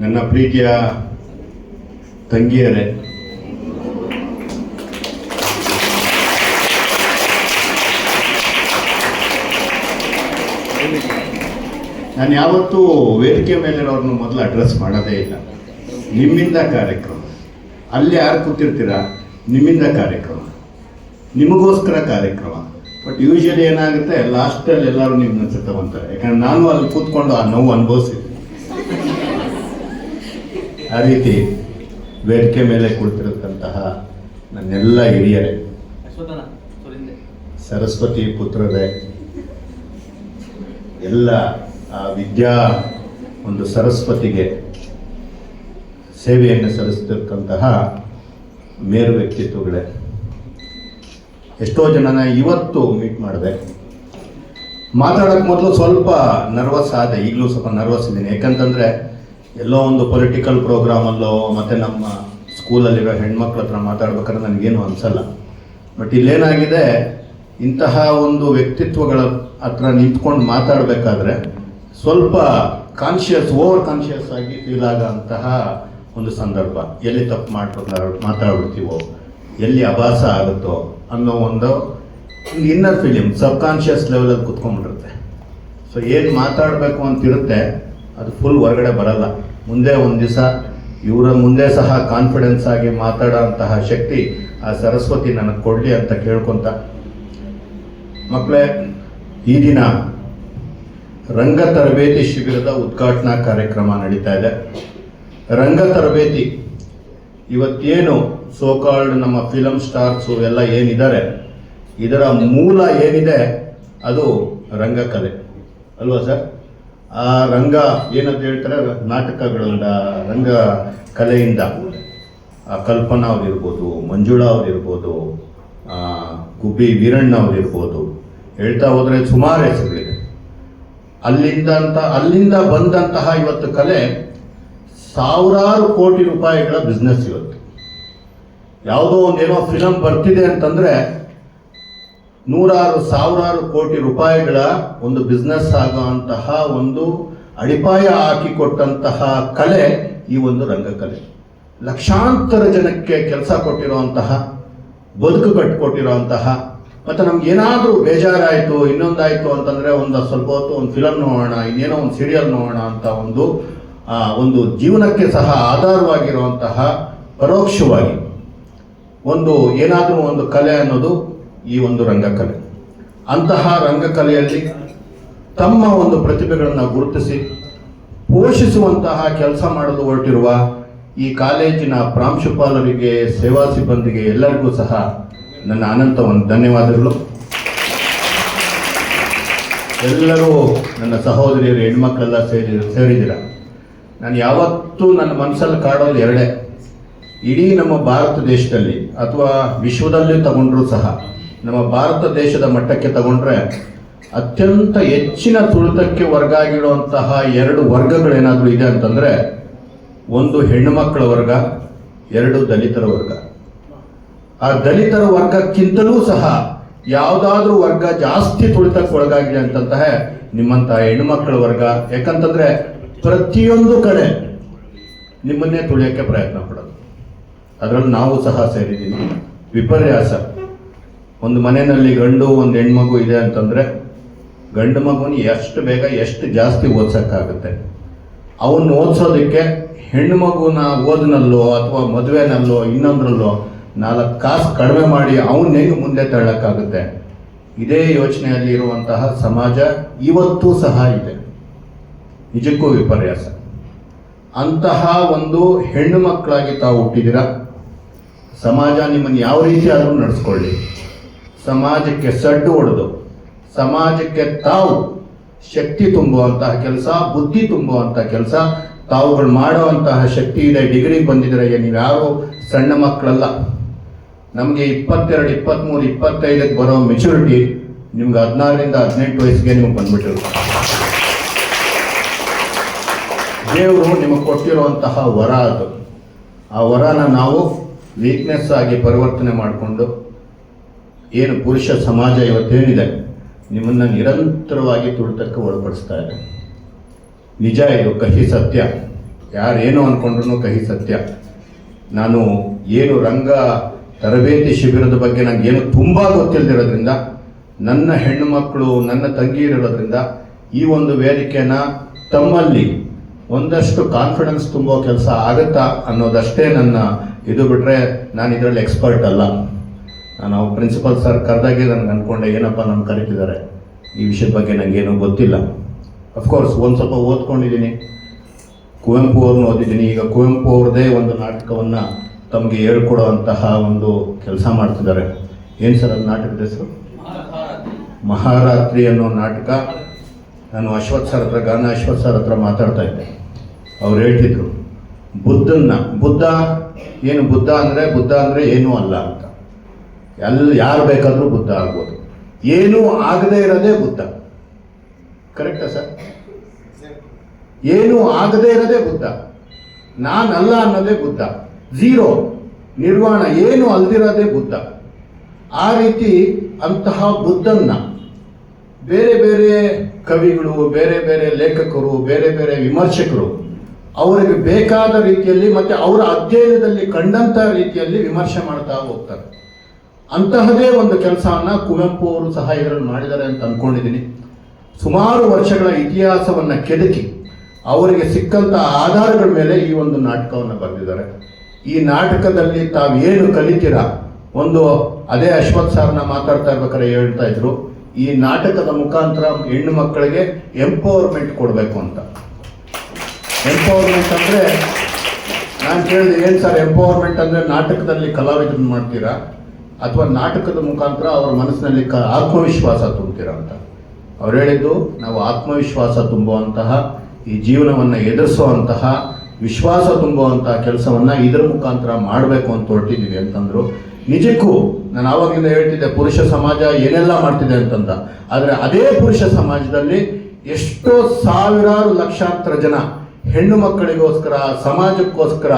ನನ್ನ ಪ್ರೀತಿಯ ತಂಗಿಯರೇ ನಾನು ಯಾವತ್ತೂ ವೇದಿಕೆ ಮೇಲಿರೋರನ್ನು ಮೊದಲು ಅಡ್ರೆಸ್ ಮಾಡೋದೇ ಇಲ್ಲ. ನಿಮ್ಮಿಂದ ಕಾರ್ಯಕ್ರಮ. ಅಲ್ಲಿ ಯಾರು ಕೂತಿರ್ತೀರ? ನಿಮ್ಮಿಂದ ಕಾರ್ಯಕ್ರಮ. ನಿಮಗೋಸ್ಕರ ಕಾರ್ಯಕ್ರಮ. ಬಟ್ ಯೂಶಲಿ ಏನಾಗುತ್ತೆ ಲಾಸ್ಟಲ್ಲಿ ಎಲ್ಲರೂ ನಿಮ್ಮನ್ನ ತಗೊಂತಾರೆ. ಯಾಕಂದ್ರೆ ನಾನು ಅಲ್ಲಿ ಕೂತ್ಕೊಂಡು ಆ ನೋವು ಅನುಭವಿಸಿದ್ದೀನಿ ಆ ರೀತಿ ವೇದಿಕೆ ಮೇಲೆ ಕುಳಿತಿರತಕ್ಕಂತಹ ನನ್ನೆಲ್ಲ ಹಿರಿಯರೇ. ಸರಸ್ವತಿ ಪುತ್ರರೇ ಎಲ್ಲ ಆ, ವಿದ್ಯಾ ಒಂದು ಸರಸ್ವತಿಗೆ ಸೇವೆಯನ್ನು ಸಲ್ಲಿಸ್ತಕ್ಕಂತಹ ಮೇರು ವ್ಯಕ್ತಿತ್ವಗಳೇ. ಎಷ್ಟೋ ಜನನ ಇವತ್ತು ಮೀಟ್ ಮಾಡಿದೆ. ಮಾತಾಡೋಕ್ಕೆ ಮೊದಲು ಸ್ವಲ್ಪ ನರ್ವಸ್ ಆದೆ, ಈಗಲೂ ಸ್ವಲ್ಪ ನರ್ವಸ್ ಇದ್ದೀನಿ. ಯಾಕಂತಂದರೆ ಎಲ್ಲೋ ಒಂದು ಪೊಲಿಟಿಕಲ್ ಪ್ರೋಗ್ರಾಮಲ್ಲೋ ಮತ್ತು ನಮ್ಮ ಸ್ಕೂಲಲ್ಲಿರೋ ಹೆಣ್ಮಕ್ಳ ಹತ್ರ ಮಾತಾಡ್ಬೇಕಾದ್ರೆ ನನಗೇನು ಅನಿಸಲ್ಲ. ಬಟ್ ಇಲ್ಲೇನಾಗಿದೆ, ಇಂತಹ ಒಂದು ವ್ಯಕ್ತಿತ್ವಗಳ ಹತ್ರ ನಿಂತ್ಕೊಂಡು ಮಾತಾಡಬೇಕಾದ್ರೆ ಸ್ವಲ್ಪ ಕಾನ್ಷಿಯಸ್ ಓವರ್ ಕಾನ್ಷಿಯಸ್ ಆಗಿ ಫೀಲ್ ಆಗೋಂತಹ ಒಂದು ಸಂದರ್ಭ. ಎಲ್ಲಿ ತಪ್ಪು ಮಾಡ್ಬಿಡ್ಲ ಮಾತಾಡ್ಬಿಡ್ತೀವೋ ಎಲ್ಲಿ ಅಭಾಸ ಆಗುತ್ತೋ ಅನ್ನೋ ಒಂದು ಇನ್ನರ್ ಫೀಲಿಂಗ್ ಸಬ್ ಕಾನ್ಷಿಯಸ್ ಲೆವೆಲಲ್ಲಿ ಕುತ್ಕೊಂಡ್ಬಿಡುತ್ತೆ ಸೊ ಏನು ಮಾತಾಡಬೇಕು ಅಂತಿರುತ್ತೆ, ಅದು ಫುಲ್ ಹೊರಗಡೆ ಬರಲ್ಲ. ಮುಂದೆ ಒಂದು ದಿವಸ, ಇವರ ಮುಂದೆ ಸಹ ಕಾನ್ಫಿಡೆನ್ಸ್ ಆಗಿ ಮಾತಾಡೋಂತಹ ಶಕ್ತಿ ಆ ಸರಸ್ವತಿ ನನಗೆ ಕೊಡಲಿ ಅಂತ ಕೇಳ್ಕೊತ. ಮಕ್ಕಳೇ ಈ ದಿನ ರಂಗ ತರಬೇತಿ ಶಿಬಿರದ ಉದ್ಘಾಟನಾ ಕಾರ್ಯಕ್ರಮ ನಡೀತಾ ಇದೆ. ರಂಗ ತರಬೇತಿ ಇವತ್ತೇನು ಸೋಕಾಲ್ಡ್ ನಮ್ಮ ಫಿಲಮ್ ಸ್ಟಾರ್ಸು ಎಲ್ಲ ಏನಿದ್ದಾರೆ, ಇದರ ಮೂಲ ಏನಿದೆ, ಅದು ರಂಗಕಲೆ. ಅಲ್ವಾ ಸರ್? ಆ ರಂಗ ಏನಂತ ಹೇಳ್ತಾರೆ, ನಾಟಕಗಳಿಂದ ರಂಗ ಕಲೆಯಿಂದ ಆ ಕಲ್ಪನಾ ಅವ್ರಿರ್ಬೋದು, ಮಂಜುಳಾ ಅವ್ರಿರ್ಬೋದು ಗುಬ್ಬಿ ವೀರಣ್ಣ ಅವ್ರಿರ್ಬೋದು. ಹೇಳ್ತಾ ಹೋದರೆ ಸುಮಾರು ಹೆಸರುಗಳಿದೆ ಅಲ್ಲಿಂದ ಅಂತ ಅಲ್ಲಿಂದ ಬಂದಂತಹ ಇವತ್ತು ಕಲೆ ಸಾವಿರಾರು ಕೋಟಿ ರೂಪಾಯಿಗಳ ಬಿಸ್ನೆಸ್ ಇವತ್ತು. ಯಾವುದೋ ಒಂದೇನೋ ಫಿಲಮ್ ಬರ್ತಿದೆ ಅಂತಂದ್ರೆ ನೂರಾರು, ಸಾವಿರಾರು ಕೋಟಿ ರೂಪಾಯಿಗಳ ಒಂದು ಬಿಸ್ನೆಸ್ ಆಗುವಂತಹ ಒಂದು ಅಡಿಪಾಯ ಹಾಕಿಕೊಟ್ಟಂತಹ ಕಲೆ ಈ ಒಂದು ರಂಗಕಲೆ. ಲಕ್ಷಾಂತರ ಜನಕ್ಕೆ ಕೆಲಸ ಕೊಟ್ಟಿರುವಂತಹ, ಬದುಕು ಕಟ್ಟಿಕೊಟ್ಟಿರುವಂತಹ ಮತ್ತು ನಮ್ಗೆ ಏನಾದರೂ ಬೇಜಾರಾಯಿತು, ಇನ್ನೊಂದಾಯಿತು ಅಂತಂದರೆ ಒಂದು ಸ್ವಲ್ಪ ಹೊತ್ತು ಒಂದು ಫಿಲಮ್ ನೋಡೋಣ, ಇನ್ನೇನೋ ಒಂದು ಸೀರಿಯಲ್ ನೋಡೋಣ ಅಂತ ಒಂದು ಒಂದು ಜೀವನಕ್ಕೆ ಸಹ ಆಧಾರವಾಗಿರುವಂತಹ ಪರೋಕ್ಷವಾಗಿ ಒಂದು ಏನಾದರೂ ಒಂದು ಕಲೆ ಅನ್ನೋದು ಈ ಒಂದು ರಂಗಕಲೆ. ಅಂತಹ ರಂಗಕಲೆಯಲ್ಲಿ ತಮ್ಮ ಒಂದು ಪ್ರತಿಭೆಗಳನ್ನು ಗುರುತಿಸಿ, ಪೋಷಿಸುವಂತಹ ಕೆಲಸ ಮಾಡಲು ಹೊರಟಿರುವ ಈ ಕಾಲೇಜಿನ ಪ್ರಾಂಶುಪಾಲರಿಗೆ, ಸೇವಾ ಸಿಬ್ಬಂದಿಗೆ ಎಲ್ಲರಿಗೂ ಸಹ ನನ್ನ ಅನಂತ ಒಂದು ಧನ್ಯವಾದಗಳು. ಎಲ್ಲರೂ ನನ್ನ ಸಹೋದರಿಯರು, ಹೆಣ್ಮಕ್ಳೆಲ್ಲ ಸೇರಿ, ಸೇರಿದ್ದೀರ? ನಾನು ಯಾವತ್ತೂ ನನ್ನ ಮನಸ್ಸಲ್ಲಿ ಕಾಡೋದು ಎರಡೇ. ಇಡೀ ನಮ್ಮ ಭಾರತ ದೇಶದಲ್ಲಿ ಅಥವಾ ವಿಶ್ವದಲ್ಲಿ ತಗೊಂಡ್ರೂ ಸಹ, ನಮ್ಮ ಭಾರತ ದೇಶದ ಮಟ್ಟಕ್ಕೆ ತಗೊಂಡ್ರೆ ಅತ್ಯಂತ ಹೆಚ್ಚಿನ ತುಳಿತಕ್ಕೆ ವರ್ಗಾಗಿರುವಂತಹ ಎರಡು ವರ್ಗಗಳೇನಾದರೂ ಇದೆ ಅಂತಂದರೆ, ಒಂದು ಹೆಣ್ಣು ಮಕ್ಕಳ ವರ್ಗ, ಎರಡು ದಲಿತರ ವರ್ಗ. ಆ ದಲಿತರ ವರ್ಗಕ್ಕಿಂತಲೂ ಸಹ ಯಾವುದಾದ್ರೂ ವರ್ಗ ಜಾಸ್ತಿ ತುಳಿತಕ್ಕೆ ಒಳಗಾಗಿದೆ ಅಂತಂತಹ ನಿಮ್ಮಂತಹ ಹೆಣ್ಣುಮಕ್ಕಳ ವರ್ಗ. ಯಾಕಂತಂದ್ರೆ ಪ್ರತಿಯೊಂದು ಕಡೆ ನಿಮ್ಮನ್ನೇ ತುಳಿಯೋಕ್ಕೆ ಪ್ರಯತ್ನ ಪಡೋದು. ಅದರಲ್ಲಿ ನಾವು ಸಹ ಸೇರಿದ್ದೀವಿ. ವಿಪರ್ಯಾಸ. ಒಂದು ಮನೆಯಲ್ಲಿ ಗಂಡು, ಒಂದು ಹೆಣ್ಮಗು ಇದೆ ಅಂತಂದ್ರೆ ಗಂಡು ಮಗುನ ಎಷ್ಟು ಬೇಗ ಎಷ್ಟು ಜಾಸ್ತಿ ಓದ್ಸೋಕ್ಕಾಗುತ್ತೆ. ಅವನ್ನ ಓದಿಸೋದಕ್ಕೆ ಹೆಣ್ಣು ಮಗುನ ಓದಿನಲ್ಲೋ ಅಥವಾ ಮದುವೆನಲ್ಲೋ ಇನ್ನೊಂದ್ರಲ್ಲೋ ನಾಲ್ಕು ಕಾಸು ಕಡಿಮೆ ಮಾಡಿ ಅವನ್ನ ಹೆಂಗೆ ಮುಂದೆ ತಳ್ಳಕ್ಕಾಗುತ್ತೆ? ಇದೇ ಯೋಚನೆಯಲ್ಲಿ ಇರುವಂತಹ ಸಮಾಜ ಇವತ್ತೂ ಸಹ ಇದೆ. ನಿಜಕ್ಕೂ ವಿಪರ್ಯಾಸ. ಅಂತಹ ಒಂದು ಹೆಣ್ಣು ಮಕ್ಕಳಾಗಿ ತಾವು ಹುಟ್ಟಿದಿರ ಸಮಾಜ ನಿಮ್ಮನ್ನು ಯಾವ ರೀತಿ ಆದರೂ ನಡೆಸ್ಕೊಳ್ಳಿ. ಸಮಾಜಕ್ಕೆ ಸಡ್ಡು ಹೊಡೆದು, ಸಮಾಜಕ್ಕೆ ತಾವು ಶಕ್ತಿ ತುಂಬುವಂತಹ ಕೆಲಸ, ಬುದ್ಧಿ ತುಂಬುವಂತಹ ಕೆಲಸ, ತಾವುಗಳು ಮಾಡುವಂತಹ ಶಕ್ತಿ ಇದೆ ಡಿಗ್ರಿ ಬಂದಿದ್ರೆ ನೀವು ಯಾರು ಸಣ್ಣ ಮಕ್ಕಳಲ್ಲ. ನಮಗೆ ಇಪ್ಪತ್ತೆರಡು ಇಪ್ಪತ್ತ್ಮೂರು ಇಪ್ಪತ್ತೈದಕ್ಕೆ ಬರೋ ಮೆಚುರಿಟಿ ನಿಮ್ಗೆ ಹದಿನಾರರಿಂದ ಹದಿನೆಂಟು ವಯಸ್ಸಿಗೆ ನಿಮ್ಗೆ ಬಂದ್ಬಿಟ್ಟಿರುತ್ತೆ. ದೇವರು ನಿಮಗೆ ಕೊಟ್ಟಿರುವಂತಹ ವರ ಅದು. ಆ ವರನ ನಾವು ವೀಕ್ನೆಸ್ ಆಗಿ ಪರಿವರ್ತನೆ ಮಾಡಿಕೊಂಡು ಏನು ಪುರುಷ ಸಮಾಜ ಇವತ್ತೇನಿದೆ, ನಿಮ್ಮನ್ನು ನಿರಂತರವಾಗಿ ತುಳಿತಕ್ಕೆ ಒಳಪಡಿಸ್ತಾ ಇದೆ. ನಿಜ ಇದು, ಕಹಿ ಸತ್ಯ. ಯಾರೇನು ಅಂದ್ಕೊಂಡ್ರು ಕಹಿ ಸತ್ಯ. ನಾನು ಏನು ರಂಗ ತರಬೇತಿ ಶಿಬಿರದ ಬಗ್ಗೆ ನನಗೆ ಏನು ತುಂಬ ಗೊತ್ತಿಲ್ಲದಿರೋದ್ರಿಂದ ನನ್ನ ಹೆಣ್ಣು ಮಕ್ಕಳು, ನನ್ನ ತಂಗಿಯರಿರೋದ್ರಿಂದ ಈ ಒಂದು ವೇದಿಕೆನ ತಮ್ಮಲ್ಲಿ ಒಂದಷ್ಟು ಕಾನ್ಫಿಡೆನ್ಸ್ ತುಂಬೋ ಕೆಲಸ ಆಗುತ್ತಾ ಅನ್ನೋದಷ್ಟೇ ನನ್ನ ಇದು ಬಿಟ್ಟರೆ ನಾನು ಇದರಲ್ಲಿ ಎಕ್ಸ್ಪರ್ಟ್ ಅಲ್ಲ. ನಾನು ಪ್ರಿನ್ಸಿಪಲ್ ಸರ್ ಕರೆದಾಗೆ ನನಗೆ ಅಂದ್ಕೊಂಡೆ ಏನಪ್ಪ ನಾನು ಕರೀತಿದ್ದಾರೆ ಈ ವಿಷಯದ ಬಗ್ಗೆ ನನಗೇನು ಗೊತ್ತಿಲ್ಲ. ಅಫ್ಕೋರ್ಸ್ ಒಂದು ಸ್ವಲ್ಪ ಓದ್ಕೊಂಡಿದ್ದೀನಿ ಕುವೆಂಪು ಅವ್ರನ್ನ ಓದಿದ್ದೀನಿ. ಈಗ ಕುವೆಂಪು ಅವ್ರದ್ದೇ ಒಂದು ನಾಟಕವನ್ನು ತಮಗೆ ಹೇಳ್ಕೊಡುವಂತಹ ಒಂದು ಕೆಲಸ ಮಾಡ್ತಿದ್ದಾರೆ. ಏನು ಸರ್ ಅದು ನಾಟಕದ ಹೆಸರು? ಮಹಾರಾತ್ರಿ ಅನ್ನೋ ನಾಟಕ. ನಾನು ಅಶ್ವಥ್ ಸರ್ ಹತ್ರ, ಗಾನ ಅಶ್ವಥ್ ಸರ್ ಹತ್ರ ಮಾತಾಡ್ತಾ ಇದ್ದೆ. ಅವ್ರು ಹೇಳ್ತಿದ್ರು, ಬುದ್ಧನ್ನ, ಬುದ್ಧ ಏನು ಬುದ್ಧ ಅಂದರೆ ಬುದ್ಧ ಅಂದರೆ ಏನೂ ಅಲ್ಲ ಅಂತ. ಎಲ್ಲ ಯಾರು ಬೇಕಾದರೂ ಬುದ್ಧ ಆಗ್ಬೋದು. ಏನೂ ಆಗದೇ ಇರೋದೇ ಬುದ್ಧ. ಕರೆಕ್ಟಾ ಸರ್? ಏನೂ ಆಗದೇ ಇರೋದೇ ಬುದ್ಧ. ನಾನಲ್ಲ ಅನ್ನೋದೇ ಬುದ್ಧ. ಝೀರೋ ನಿರ್ವಾಣ ಏನು ಅಲ್ದಿರೋದೇ ಬುದ್ಧ. ಆ ರೀತಿ ಅಂತಹ ಬುದ್ಧನ್ನ ಬೇರೆ ಬೇರೆ ಕವಿಗಳು, ಬೇರೆ ಬೇರೆ ಲೇಖಕರು, ಬೇರೆ ಬೇರೆ ವಿಮರ್ಶಕರು ಅವರಿಗೆ ಬೇಕಾದ ರೀತಿಯಲ್ಲಿ ಮತ್ತೆ ಅವರ ಅಧ್ಯಯನದಲ್ಲಿ ಕಂಡಂತ ರೀತಿಯಲ್ಲಿ ವಿಮರ್ಶೆ ಮಾಡ್ತಾ ಹೋಗ್ತಾರೆ. ಅಂತಹದೇ ಒಂದು ಕೆಲಸವನ್ನು ಕುವೆಂಪು ಅವರು ಸಹ ಇದರಲ್ಲಿ ಮಾಡಿದ್ದಾರೆ ಅಂತ ಅನ್ಕೊಂಡಿದ್ದೀನಿ. ಸುಮಾರು ವರ್ಷಗಳ ಇತಿಹಾಸವನ್ನ ಕೆದಕಿ ಅವರಿಗೆ ಸಿಕ್ಕಂಥ ಆಧಾರಗಳ ಮೇಲೆ ಈ ಒಂದು ನಾಟಕವನ್ನು ಬರೆದಿದ್ದಾರೆ. ಈ ನಾಟಕದಲ್ಲಿ ತಾವು ಏನು ಕಲಿತೀರಾ? ಒಂದು ಅದೇ ಅಶ್ವಥ್ ಸಾರ್ನ ಮಾತಾಡ್ತಾ ಇರ್ಬೇಕಾದ್ರೆ ಹೇಳ್ತಾ ಇದ್ರು, ಈ ನಾಟಕದ ಮುಖಾಂತರ ಹೆಣ್ಣು ಮಕ್ಕಳಿಗೆ ಎಂಪವರ್ಮೆಂಟ್ ಕೊಡಬೇಕು ಅಂತ. ಎಂಪವರ್ಮೆಂಟ್ ಅಂದ್ರೆ, ನಾನು ಕೇಳಿದೆ, ಏನು ಸರ್ ಎಂಪವರ್ಮೆಂಟ್ ಅಂದ್ರೆ ನಾಟಕದಲ್ಲಿ ಕಲಾವಿದರನ್ನ ಮಾಡ್ತೀರಾ? ಅಥವಾ ನಾಟಕದ ಮುಖಾಂತರ ಅವರ ಮನಸ್ಸಿನಲ್ಲಿ ಕ, ಆತ್ಮವಿಶ್ವಾಸ ತುಂಬ್ತೀರಾ ಅಂತ. ಅವ್ರು ಹೇಳಿದ್ದು, ನಾವು ಆತ್ಮವಿಶ್ವಾಸ ತುಂಬುವಂತಹ, ಈ ಜೀವನವನ್ನು ಎದುರಿಸುವಂತಹ ವಿಶ್ವಾಸ ತುಂಬುವಂಥ ಕೆಲಸವನ್ನ ಇದರ ಮುಖಾಂತರ ಮಾಡಬೇಕು ಅಂತ ಹೊರಟಿದ್ದೀವಿ ಅಂತಂದ್ರು. ನಿಜಕ್ಕೂ ನಾನು ಆವಾಗಿಂದ ಹೇಳ್ತಿದ್ದೆ, ಪುರುಷ ಸಮಾಜ ಏನೆಲ್ಲ ಮಾಡ್ತಿದೆ ಅಂತಂದ. ಆದರೆ ಅದೇ ಪುರುಷ ಸಮಾಜದಲ್ಲಿ ಎಷ್ಟೋ ಸಾವಿರಾರು ಲಕ್ಷಾಂತರ ಜನ ಹೆಣ್ಣು ಮಕ್ಕಳಿಗೋಸ್ಕರ, ಸಮಾಜಕ್ಕೋಸ್ಕರ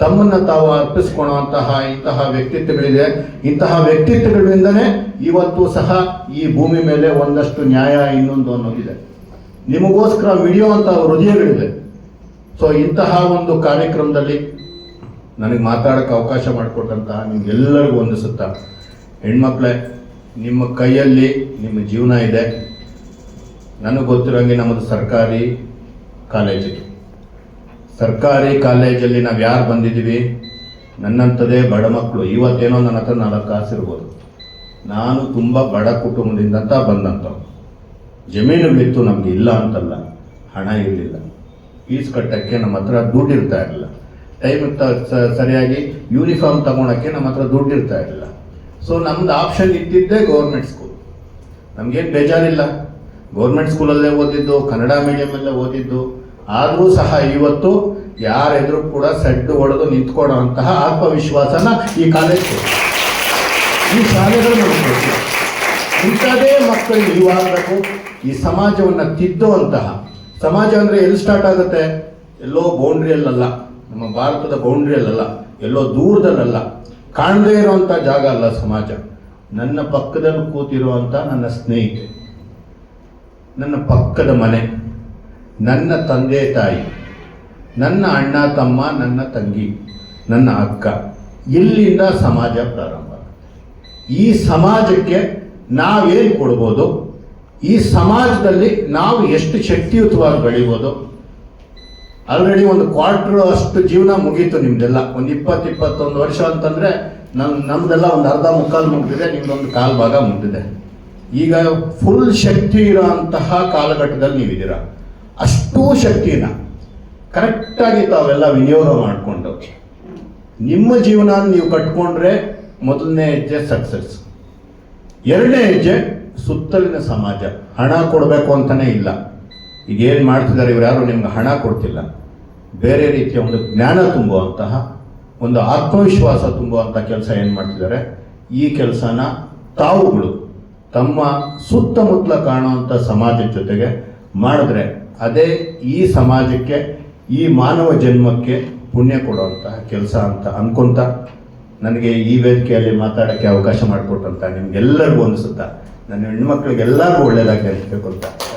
ತಮ್ಮನ್ನ ತಾವು ಅರ್ಪಿಸ್ಕೊಳ್ಳುವಂತಹ ಇಂತಹ ವ್ಯಕ್ತಿತ್ವಗಳಿದೆ. ಇಂತಹ ವ್ಯಕ್ತಿತ್ವಗಳಿಂದನೇ ಇವತ್ತು ಸಹ ಈ ಭೂಮಿ ಮೇಲೆ ಒಂದಷ್ಟು ನ್ಯಾಯ ಇನ್ನೊಂದು ಅನ್ನೋದಿದೆ. ನಿಮಗೋಸ್ಕರ ಮಿಡಿಯುವಂತಹ ಹೃದಯಗಳಿದೆ. ಸೊ ಇಂತಹ ಒಂದು ಕಾರ್ಯಕ್ರಮದಲ್ಲಿ ನನಗೆ ಮಾತಾಡೋಕ್ಕೆ ಅವಕಾಶ ಮಾಡಿಕೊಟ್ಟಂತಹ ನಿಮ್ಗೆಲ್ಲರಿಗೂ ಒಂದಿಸುತ್ತಾ ಹೆಣ್ಮಕ್ಳೇ, ನಿಮ್ಮ ಕೈಯಲ್ಲಿ ನಿಮ್ಮ ಜೀವನ ಇದೆ. ನನಗೆ ಗೊತ್ತಿರೋಂಗೆ ನಮ್ಮದು ಸರ್ಕಾರಿ ಕಾಲೇಜಿಗೆ ಸರ್ಕಾರಿ ಕಾಲೇಜಲ್ಲಿ ನಾವು ಯಾರು ಬಂದಿದ್ದೀವಿ? ನನ್ನಂಥದೇ ಬಡ ಮಕ್ಕಳು ಇವತ್ತೇನೋ ನನ್ನ ಹತ್ರ ನಾಲ್ಕು ಕಾಸಿರ್ಬೋದು. ನಾನು ತುಂಬ ಬಡ ಕುಟುಂಬದಿಂದ ಅಂತ ಜಮೀನು ಬಿತ್ತು ನಮಗೆ ಇಲ್ಲ ಅಂತಲ್ಲ. ಹಣ ಇರಲಿಲ್ಲ. ಫೀಸ್ ಕಟ್ಟಕ್ಕೆ ನಮ್ಮ ಹತ್ರ ದುಡ್ಡು ಇರ್ತಾ ಇರಲಿಲ್ಲ. ಟೈಮ್ ಸರಿಯಾಗಿ ಯೂನಿಫಾರ್ಮ್ ತಗೊಳಕ್ಕೆ ನಮ್ಮ ಹತ್ರ ದುಡ್ಡು ಇರ್ತಾ ಇರಲಿಲ್ಲ. ಸೊ ನಮ್ದು ಆಪ್ಷನ್ ಇದ್ದಿದ್ದೇ ಗೌರ್ಮೆಂಟ್ ಸ್ಕೂಲ್ ನಮಗೇನು ಬೇಜಾರಿಲ್ಲ. ಗೌರ್ಮೆಂಟ್ ಸ್ಕೂಲಲ್ಲೇ ಓದಿದ್ದು, ಕನ್ನಡ ಮೀಡಿಯಮಲ್ಲೇ ಓದಿದ್ದು. ಆದರೂ ಸಹ ಇವತ್ತು ಯಾರೆದ್ರು ಕೂಡ ಸೆಡ್ಡು ಹೊಡೆದು ನಿಂತ್ಕೊಡೋವಂತಹ ಆತ್ಮವಿಶ್ವಾಸನ ಈ ಕಾಲೇಜ್ ಈ ಶಾಲೆಗಳು ಇಂಥದೇ ಮಕ್ಕಳು ಇವಾಗಬೇಕು ಈ ಸಮಾಜವನ್ನು ತಿದ್ದುವಂತಹ ಸಮಾಜ ಅಂದರೆ ಎಲ್ಲಿ ಸ್ಟಾರ್ಟ್ ಆಗುತ್ತೆ? ಎಲ್ಲೋ ಬೌಂಡ್ರಿಯಲ್ಲಲ್ಲ ನಮ್ಮ ಭಾರತದ ಬೌಂಡ್ರಿಯಲ್ಲಲ್ಲ ಎಲ್ಲೋ ದೂರದಲ್ಲಲ್ಲ. ಕಾಣದೇ ಇರುವಂಥ ಜಾಗ ಅಲ್ಲ ಸಮಾಜ. ನನ್ನ ಪಕ್ಕದಲ್ಲಿ ಕೂತಿರುವಂಥ ನನ್ನ ಸ್ನೇಹಿತೆ. ನನ್ನ ಪಕ್ಕದ ಮನೆ. ನನ್ನ ತಂದೆ ತಾಯಿ. ನನ್ನ ಅಣ್ಣ, ತಮ್ಮ, ನನ್ನ ತಂಗಿ, ನನ್ನ ಅಕ್ಕ. ಇಲ್ಲಿಂದ ಸಮಾಜ ಪ್ರಾರಂಭ ಈ ಸಮಾಜಕ್ಕೆ ನಾವೇನು ಕೊಡ್ಬೋದು? ಈ ಸಮಾಜದಲ್ಲಿ ನಾವು ಎಷ್ಟು ಶಕ್ತಿಯುತವಾಗಿ ಬೆಳಿಬೋದು ಆಲ್ರೆಡಿ ಒಂದು ಕ್ವಾರ್ಟರ್ ಅಷ್ಟು ಜೀವನ ಮುಗೀತು ನಿಮ್ದೆಲ್ಲ. ಒಂದು ಇಪ್ಪತ್ತು, ಇಪ್ಪತ್ತೊಂದು ವರ್ಷ ಅಂತಂದ್ರೆ ನಮ್, ನಮ್ದೆಲ್ಲ ಒಂದು ಅರ್ಧ ಮುಕ್ಕಾಲು ಮುಗಿದಿದೆ ನಿಮ್ದೊಂದು ಕಾಲು ಭಾಗ ಮುಗಿದಿದೆ. ಈಗ ಫುಲ್ ಶಕ್ತಿ ಇರೋಂತಹ ಕಾಲಘಟ್ಟದಲ್ಲಿ ನೀವಿದ್ದೀರ? ಅಷ್ಟೂ ಶಕ್ತಿನ ಕರೆಕ್ಟಾಗಿ ತಾವೆಲ್ಲ ವಿನಿಯೋಗ ಮಾಡಿಕೊಂಡು. ನಿಮ್ಮ ಜೀವನ ನೀವು ಕಟ್ಕೊಂಡ್ರೆ ಮೊದಲನೇ ಹೆಜ್ಜೆ ಸಕ್ಸಸ್ ಎರಡನೇ ಹೆಜ್ಜೆ ಸುತ್ತಲಿನ ಸಮಾಜ, ಹಣ ಕೊಡಬೇಕು ಅಂತಲೇ ಇಲ್ಲ. ಈಗೇನು ಮಾಡ್ತಿದ್ದಾರೆ ಇವ್ರು ಯಾರು? ನಿಮ್ಗೆ ಹಣ ಕೊಡ್ತಿಲ್ಲ. ಬೇರೆ ರೀತಿಯ ಒಂದು ಜ್ಞಾನ ತುಂಬುವಂತಹ, ಒಂದು ಆತ್ಮವಿಶ್ವಾಸ ತುಂಬುವಂಥ ಕೆಲಸ ಏನು ಮಾಡ್ತಿದ್ದಾರೆ? ಈ ಕೆಲಸನ ತಾವುಗಳು ತಮ್ಮ ಸುತ್ತಮುತ್ತಲ ಕಾಣುವಂಥ ಸಮಾಜದ ಜೊತೆಗೆ ಮಾಡಿದ್ರೆ ಅದೇ ಈ ಸಮಾಜಕ್ಕೆ, ಈ ಮಾನವ ಜನ್ಮಕ್ಕೆ ಪುಣ್ಯ ಕೊಡುವಂತಹ ಕೆಲಸ ಅಂತ ಅನ್ಕೊಂತ ನನಗೆ ಈ ವೇದಿಕೆಯಲ್ಲಿ ಮಾತಾಡೋಕ್ಕೆ ಅವಕಾಶ ಮಾಡಿಕೊಟ್ಟಂತ ನಿಮ್ಗೆಲ್ಲರಿಗೂ ಅನಿಸುತ್ತಾ? ನನ್ನ ಹೆಣ್ಮಕ್ಳಿಗೆಲ್ಲರಿಗೂ ಒಳ್ಳೇದಾಗಲಿ ಅಂತ